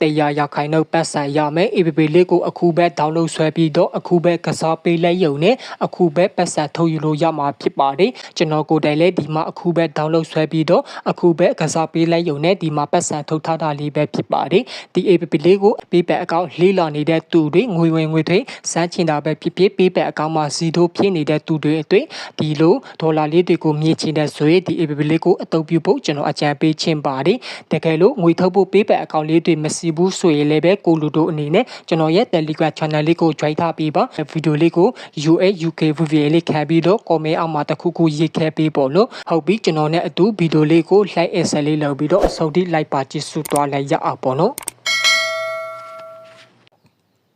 တရားရခိုင်နှုတ်ပတ်စံရမယ် APP လေးကိုအခုပဲ download ဆွဲပြီးတော့အခုပဲကစားပေးလိုက်ရုံနဲ့အခုပဲပတ်စံထုတ်ယူလို့ရမှာဖြစ်ပါတယ်ကျွန်တော်ကိုယ်တိုင်လည်းဒီမှာအခုပဲ download ဆွဲပြီးတော့အခုပဲကစားပေးလိုက်ရုံနဲ့ဒီမှာပတ်စံထုတ်ထားတာလေးပဲဖြစ်ပါတယ်ဒီ APP လေးကို PayPal အကောင့်လေးလာနေတဲ့သူတွေငွေဝင်ငွေထွေးစမ်းချင်တာပဲဖြစ်ဖြစ် PayPal အကောင့်မှာစီထိုးဖြစ်နေတဲ့သူတွေအတွေ့ဒီလိုဒေါ်လာလေးတွေကိုမြင့်ချင်တဲ့ဆိုရင်ဒီ APP လေးကိုအသုံးပြုဖို့ကျွန်တော်အကြံပေးချင်ပါတယ်တကယ်လို့ငွေထုတ်ဖို့ PayPal အကောင့်လေးတွေမရှိဘူးဆိုရင်လည်းပဲကိုလူတို့အနေနဲ့ကျွန်တော်ရဲ့ Telegram channel လေးကို join ထားပြီးပါဗီဒီယိုလေးကို UA UK VVA လေးခံပြီးတော့ comment အောက်မှာတစ်ခုခုရေးခဲ့ပေးပေါ့လို့ဟုတ်ပြီကျွန်တော်နဲ့အတူဗီဒီယိုလေးကို like and share လေးလုပ်ပြီးတော့အဆုံးထိ like ပါကြည့်စုသွားလိုက်ရအောင်ပေါ့နော်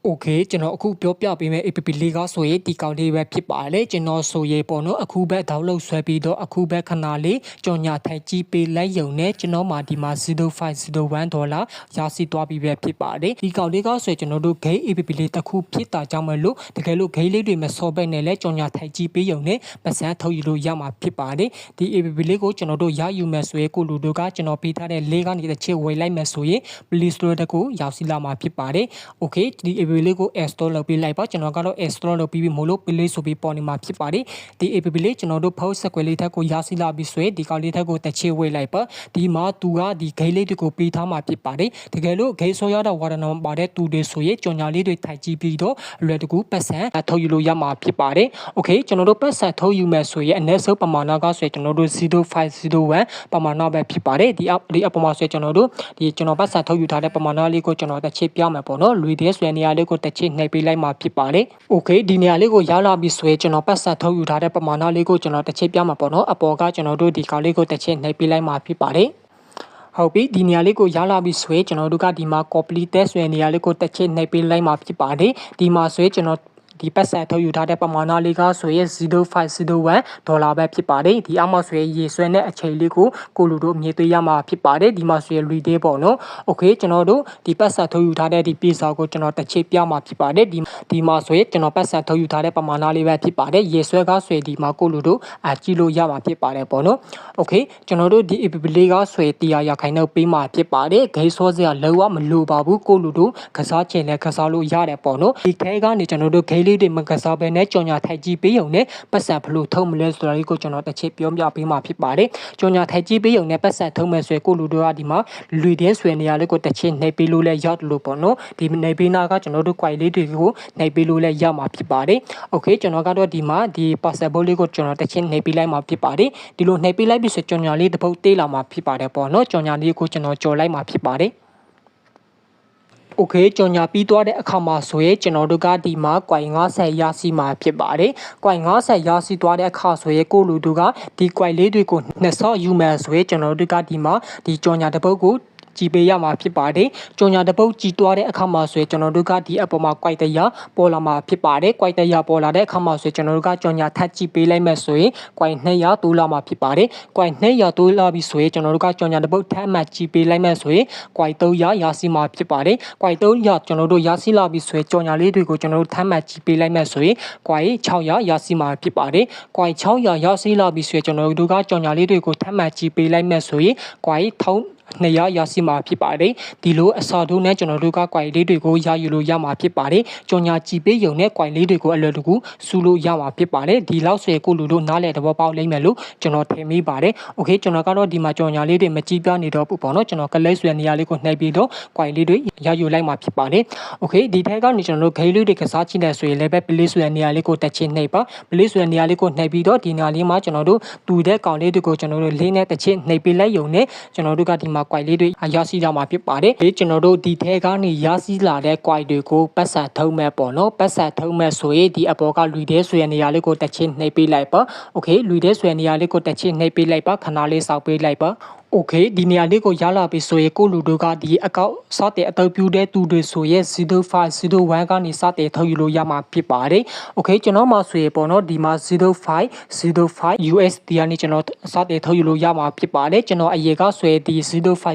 โอเคကျွန်တော်အခုပြောပြပေးမယ် APP လေးကဆိုရင်ဒီကောင်လေးပဲဖြစ်ပါတယ်ကျွန်တော်ဆိုရင်ပေါ့နော်အခုပဲ download ဆွဲပြီးတော့အခုပဲခဏလေးကြော်ညာထိုက်ကြီးပေးလိုက်ရုံနဲ့ကျွန်တော်မှာဒီမှာ0501ဒေါ်လာရရှိသွားပြီပဲဖြစ်ပါတယ်ဒီကောင်လေးကဆိုရင်ကျွန်တော်တို့ game APP လေးတစ်ခုဖြစ်တာကြောင့်မလို့တကယ်လို့ game လေးတွေမစောဘက်နဲ့လဲကြော်ညာထိုက်ကြီးပေးရုံနဲ့ပတ်စံထုတ်ယူလို့ရမှာဖြစ်ပါတယ်ဒီ APP လေးကိုကျွန်တော်တို့ရယူမယ်ဆိုရင်ကိုလူတို့ကကျွန်တော်ပေးထားတဲ့လေးကနေတစ်ချက်ဝယ်လိုက်မယ်ဆိုရင် Play Store တကူရောက်စီလာမှာဖြစ်ပါတယ်โอเคဒီ APP လေးကို install လုပ်ပေးလိုက်ပါကျွန်တော်ကတော့ install လုပ်ပြီးပြီမို့လို့ play ဆိုပြီးပေါ်နေမှာဖြစ်ပါတယ်ဒီ app လေးကျွန်တော်တို့ post ဆက်ကွယ်လေးထက်ကိုရရှိလာပြီဆိုရင်ဒီကောင်လေးထက်ကိုတစ်ချေဝေးလိုက်ပါဒီမှာသူကဒီ gate လေးတွေကိုပေးထားမှာဖြစ်ပါတယ်တကယ်လို့ gate ဆိုရတဲ့ water number ပါတဲ့သူတွေဆိုရင်ကြော်ညာလေးတွေထိုက်ကြည့်ပြီးတော့အလွယ်တကူပတ်စံထုတ်ယူလို့ရမှာဖြစ်ပါတယ် okay ကျွန်တော်တို့ပတ်စံထုတ်ယူမယ်ဆိုရင်အနည်းဆုံးပမာဏကဆိုရင်ကျွန်တော်တို့0501ပမာဏပဲဖြစ်ပါတယ်ဒီဒီအပမာဆိုရင်ကျွန်တော်တို့ဒီကျွန်တော်ပတ်စံထုတ်ယူထားတဲ့ပမာဏလေးကိုကျွန်တော်တစ်ချက်ပြမယ်ပေါ့နော်လူတွေဆွဲနေရလေးကိုတစ်ချက်နှိပ်ပေးလိုက်မှာဖြစ်ပါတယ်။ Okay ဒီနေရာလေးကိုရလာပြီဆိုရင်ကျွန်တော်ပတ်ဆက်ထုတ်ယူထားတဲ့ပမာဏလေးကိုကျွန်တော်တစ်ချက်ပြမှာပေါ့နော်။အပေါ်ကကျွန်တော်တို့ဒီကောင်လေးကိုတစ်ချက်နှိပ်ပေးလိုက်မှာဖြစ်ပါတယ်။ဟုတ်ပြီဒီနေရာလေးကိုရလာပြီဆိုရင်ကျွန်တော်တို့ကဒီမှာ complete ဆိုတဲ့နေရာလေးကိုတစ်ချက်နှိပ်ပေးလိုက်မှာဖြစ်ပါတယ်ဒီမှာဆိုရင်ကျွန်တော် ဒီပတ်စံထုတ်ယူထားတဲ့ပမာဏလေးကဆိုရင်0501ဒေါ်လာပဲဖြစ်ပါတယ်ဒီအမှဆိုရင်ရေဆွဲတဲ့အချိန်လေးကိုကိုလူတို့အမြင်သေးရမှာဖြစ်ပါတယ်ဒီမှာဆိုရင် reday ပေါ့နော် okay ကျွန်တော်တို့ဒီပတ်စံထုတ်ယူထားတဲ့ဒီပီဇာကိုကျွန်တော်တစ်ချိန်ပြမှာဖြစ်ပါတယ်ဒီဒီမှာဆိုရင်ကျွန်တော်ပတ်စံထုတ်ယူထားတဲ့ပမာဏလေးပဲဖြစ်ပါတယ်ရေဆွဲကဆိုရင်ဒီမှာကိုလူတို့အကြည့်လို့ရမှာဖြစ်ပါတယ်ပေါ့နော် okay ကျွန်တော်တို့ဒီ app လေးကဆွဲတရားရခိုင်နှုတ်ပေးမှာဖြစ်ပါတယ်ဂိမ်းစောစရာလောကမလိုပါဘူးကိုလူတို့ကစားချင်လဲကစားလို့ရတယ်ပေါ့နော်ဒီခဲကနေကျွန်တော်တို့ဂိမ်းလတွေမကစားဘဲနဲ့ကြော်ညာထိုက်ကြီးပေးုံနဲ့ပတ်စံဘလို့ထုံးမလဲဆိုတာလေးကိုကျွန်တော်တစ်ချက်ပြောပြပေးမှာဖြစ်ပါတယ်ကြော်ညာထိုက်ကြီးပေးုံနဲ့ပတ်စံထုံးမယ်ဆိုရင်ကိုလူတို့ကဒီမှာလူတဲ့ဆွေနေရာလေးကိုတစ်ချက်နှိပ်ပေးလို့လဲရလို့ပေါ့နော်ဒီနှိပ်ပေးနာကကျွန်တော်တို့ quite လေးတွေကိုနှိပ်ပေးလို့လဲရမှာဖြစ်ပါတယ်โอเคကျွန်တော်ကတော့ဒီမှာဒီ passable လေးကိုကျွန်တော်တစ်ချက်နှိပ်ပေးလိုက်မှာဖြစ်ပါတယ်ဒီလိုနှိပ်ပေးလိုက်ပြီဆိုကြော်ညာလေးတစ်ပုတ်တေးလာမှာဖြစ်ပါတယ်ပေါ့နော်ကြော်ညာလေးကိုကျွန်တော်ကြော်လိုက်မှာဖြစ်ပါတယ် โอเคကြော်ညာပြီးသွားတဲ့အခါမှာဆိုရင်ကျွန်တော်တို့ကဒီမှာ coin 50ရရှိမှာဖြစ်ပါတယ်။ coin 50ရရှိသွားတဲ့အခါဆိုရင်ကိုလူတို့ကဒီ coin လေးတွေကိုနှစ်ဆော့ယူမယ်ဆိုရင်ကျွန်တော်တို့ကဒီမှာဒီကြော်ညာတစ်ပုတ်ကို ကြည်ပေးရမှာဖြစ်ပါတယ်။ကြော်ညာတပုတ်ကြည်သွားတဲ့အခါမှာဆိုရင်ကျွန်တော်တို့ကဒီအပေါ်မှာကြွိုက်တရပေါ်လာမှာဖြစ်ပါတယ်။ကြွိုက်တရပေါ်လာတဲ့အခါမှာဆိုရင်ကျွန်တော်တို့ကကြော်ညာထပ်ကြည်ပေးလိုက်မယ်ဆိုရင်ကြွိုက်နှစ်ရတိုးလာမှာဖြစ်ပါတယ်။ကြွိုက်နှစ်ရတိုးလာပြီဆိုရင်ကျွန်တော်တို့ကကြော်ညာတပုတ်ထပ်မှကြည်ပေးလိုက်မယ်ဆိုရင်ကြွိုက်သုံးရရစီမှာဖြစ်ပါတယ်။ကြွိုက်သုံးရကျွန်တော်တို့ရစီလာပြီဆိုရင်ကြော်ညာလေးတွေကိုကျွန်တော်တို့ထပ်မှကြည်ပေးလိုက်မယ်ဆိုရင်ကြွိုက်6ရရစီမှာဖြစ်ပါတယ်။ကြွိုက်6ရရစီလာပြီဆိုရင်ကျွန်တော်တို့ကကြော်ညာလေးတွေကိုထပ်မှကြည်ပေးလိုက်မယ်ဆိုရင်ကြွိုက်3 နှစ်ရရရှိမှာဖြစ်ပါတယ်။ဒီလိုအစာထိုးနဲ့ကျွန်တော်တို့ကကွိုင်လေးတွေကိုရယူလို့ရမှာဖြစ်ပါတယ်။ကြော်ညာကြည်ပေးယုံနဲ့ကွိုင်လေးတွေကိုအလွယ်တကူစူးလို့ရမှာဖြစ်ပါတယ်။ဒီလောက်ဆွဲကိုလူတို့နားလည်သဘောပေါက်လိမ့်မယ်လို့ကျွန်တော်ထင်မိပါတယ်။ Okay ကျွန်တော်ကတော့ဒီမှာကြော်ညာလေးတွေမကြည့်ပြနေတော့ဘူးပေါ့နော်။ကျွန်တော်ကလေးဆွဲနေရာလေးကိုနှိုက်ပြီးတော့ကွိုင်လေးတွေရယူလိုက်မှာဖြစ်ပါတယ်။ Okay ဒီထက်ကနေကျွန်တော်တို့ဂိမ်းလေးတွေကစားချင်တဲ့ဆိုရင်လည်းပဲပလေးဆွဲနေရာလေးကိုတက်ချင်နှိပ်ပါ။ပလေးဆွဲနေရာလေးကိုနှိပ်ပြီးတော့ဒီနေရာလေးမှာကျွန်တော်တို့တူတဲ့ကောင်လေးတွေကိုကျွန်တော်တို့လေးနဲ့တစ်ချက်နှိပ်ပေးလိုက်ယုံနဲ့ကျွန်တော်တို့ကဒီချိန်မှာကွိုက်လေးတွေရရှိကြမှာဖြစ်ပါတယ်။ဒီကျွန်တော်တို့ဒီထဲကနေရရှိလာတဲ့ကွိုက်တွေကိုပတ်ဆက်ထုံးမဲ့ပေါ့နော်ပတ်ဆက်ထုံးမဲ့ဆိုရင်ဒီအပေါ်ကလူတဲဆွေနေရာလေးကိုတစ်ချင်းနှိပ်ပေးလိုက်ပါ။ Okay လူတဲဆွေနေရာလေးကိုတစ်ချင်းနှိပ်ပေးလိုက်ပါခဏလေးစောက်ပေးလိုက်ပါ။ โอเคဒီနေရာလေးကိုရလာပြီဆိုရင်ကိုလူတို့ကဒီအကောက်စတဲ့အတုပ်ပြူတဲ့သူတွေဆိုရင်0501ကနေစတဲ့ထုတ်ယူလို့ရမှာဖြစ်ပါတယ်โอเคကျွန်တော်မှဆိုရင်ပေါ့နော်ဒီမှာ0505 USD ကနေကျွန်တော်စတဲ့ထုတ်ယူလို့ရမှာဖြစ်ပါတယ်ကျွန်တော်အရင်ကဆွဲဒီ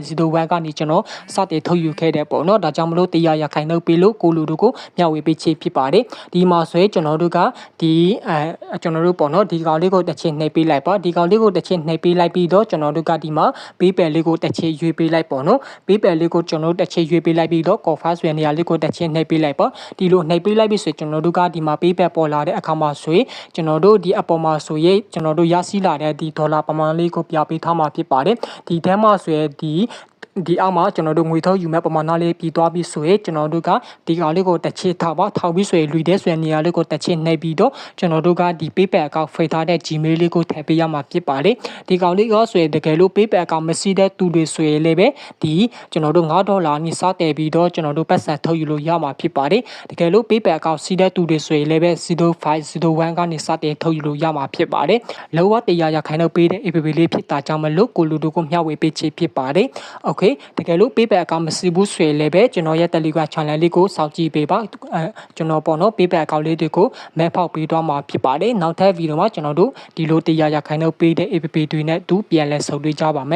0501ကနေကျွန်တော်စတဲ့ထုတ်ယူခဲ့တယ်ပေါ့နော်ဒါကြောင့်မလို့တရားရခိုင်နှုတ်ပေးလို့ကိုလူတို့ကိုမျှဝေပေးချေဖြစ်ပါတယ်ဒီမှာဆွဲကျွန်တော်တို့ကဒီအဲကျွန်တော်တို့ပေါ့နော်ဒီကောင်လေးကိုတစ်ချက်နှိပ်ပေးလိုက်ပါဒီကောင်လေးကိုတစ်ချက်နှိပ်ပေးလိုက်ပြီးတော့ကျွန်တော်တို့ကဒီမှာ ပေးပယ်လေးကိုတစ်ချက်ရွေးပေးလိုက်ပေါ့နော်ပေးပယ်လေးကိုကျွန်တော်တို့တစ်ချက်ရွေးပေးလိုက်ပြီးတော့ cover ဆိုတဲ့နေရာလေးကိုတစ်ချက်နှိပ်ပေးလိုက်ပေါ့ဒီလိုနှိပ်ပေးလိုက်ပြီဆိုရင်ကျွန်တော်တို့ကဒီမှာပေးပယ်ပေါ်လာတဲ့အခါမှာဆိုရင်ကျွန်တော်တို့ဒီအပေါ်မှာဆိုရင်ကျွန်တော်တို့ရရှိလာတဲ့ဒီဒေါ်လာပမာဏလေးကိုပြပေးထားမှာဖြစ်ပါတယ်ဒီထဲမှာဆိုရင်ဒီ ဒီအောက်မှာကျွန်တော်တို့ငွေထုတ်ယူမဲ့ပမာဏလေးပြီးသွားပြီဆိုရင်ကျွန်တော်တို့ကဒီကောင်လေးကိုတစ်ချက်ထောက်ပါထောက်ပြီးဆိုရင်လူတဲ့ဆိုရင်နေရာလေးကိုတစ်ချက်နှိပ်ပြီးတော့ကျွန်တော်တို့ကဒီ PayPal account ဖိတ်ထားတဲ့ Gmail လေးကိုထည့်ပေးရမှာဖြစ်ပါတယ်ဒီကောင်လေးရောဆိုရင်တကယ်လို့ PayPal account မရှိတဲ့သူတွေဆိုရင်လည်းပဲဒီကျွန်တော်တို့9ဒေါ်လာနဲ့စတည်ပြီးတော့ကျွန်တော်တို့ပတ်စံထုတ်ယူလို့ရမှာဖြစ်ပါတယ်တကယ်လို့ PayPal account ရှိတဲ့သူတွေဆိုရင်လည်းပဲ0501ကနေစတင်ထုတ်ယူလို့ရမှာဖြစ်ပါတယ်လောကတရားရခိုင်တော့ပေးတဲ့ APP လေးဖြစ်တာကြောင့်မလို့ကိုလူတို့ကိုမျှဝေပေးချေဖြစ်ပါတယ် Okay တကယ်လို့ PayPal account မရှိဘူးဆိုရင်လည်းပဲကျွန်တော်ရဲ့ Telegram channel လေးကိုစောင့်ကြည့်ပေးပါအဲကျွန်တော်ပေါ့နော် PayPal account လေးတွေကိုမဲဖောက်ပေးသွားမှာဖြစ်ပါတယ်နောက်ထပ်ဗီဒီယိုမှာကျွန်တော်တို့ဒီလိုတရားရခိုင်တော့ပေးတဲ့ APP တွေနဲ့တူပြန်လဲဆုံတွေ့ကြပါမယ်